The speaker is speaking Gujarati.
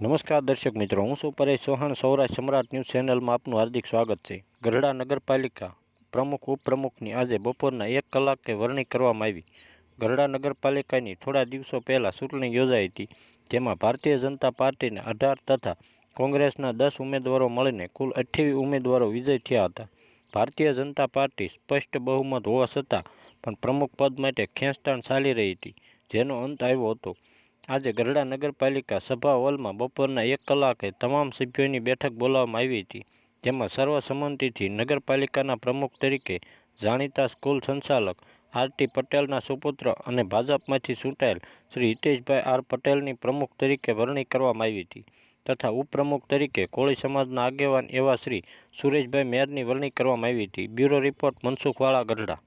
નમસ્કાર દર્શક મિત્રો, હું છું પરેશ ચૌહાણ. સૌરાષ્ટ્ર સમ્રાટ ન્યૂઝ ચેનલમાં આપનું હાર્દિક સ્વાગત છે. ગઢડા નગરપાલિકા પ્રમુખ, ઉપપ્રમુખની આજે બપોરના એક કલાકે વરણી કરવામાં આવી. ગઢડા નગરપાલિકાની થોડા દિવસો પહેલાં ચૂંટણી યોજાઈ હતી, જેમાં ભારતીય જનતા પાર્ટીને અઢાર તથા કોંગ્રેસના દસ ઉમેદવારો મળીને કુલ અઠ્યાવીસ ઉમેદવારો વિજય થયા હતા. ભારતીય જનતા પાર્ટી સ્પષ્ટ બહુમત હોવા છતાં પણ પ્રમુખ પદ માટે ખેંચતાણ ચાલી રહી હતી, જેનો અંત આવ્યો હતો. આજે ગઢડા નગરપાલિકા સભા હોલમાં બપોરના એક કલાકે તમામ સભ્યોની બેઠક બોલાવવામાં આવી હતી, જેમાં સર્વસંમતિથી નગરપાલિકાના પ્રમુખ તરીકે જાણીતા સ્કૂલ સંચાલક આરટી પટેલના સુપુત્ર અને ભાજપમાંથી ચૂંટાયેલ શ્રી હિતેશભાઈ આર પટેલની પ્રમુખ તરીકે વરણી કરવામાં આવી હતી તથા ઉપપ્રમુખ તરીકે કોળી સમાજના આગેવાન એવા શ્રી સુરેશભાઈ મેરની વરણી કરવામાં આવી હતી. Bureau report Mansukhwala Gadhada.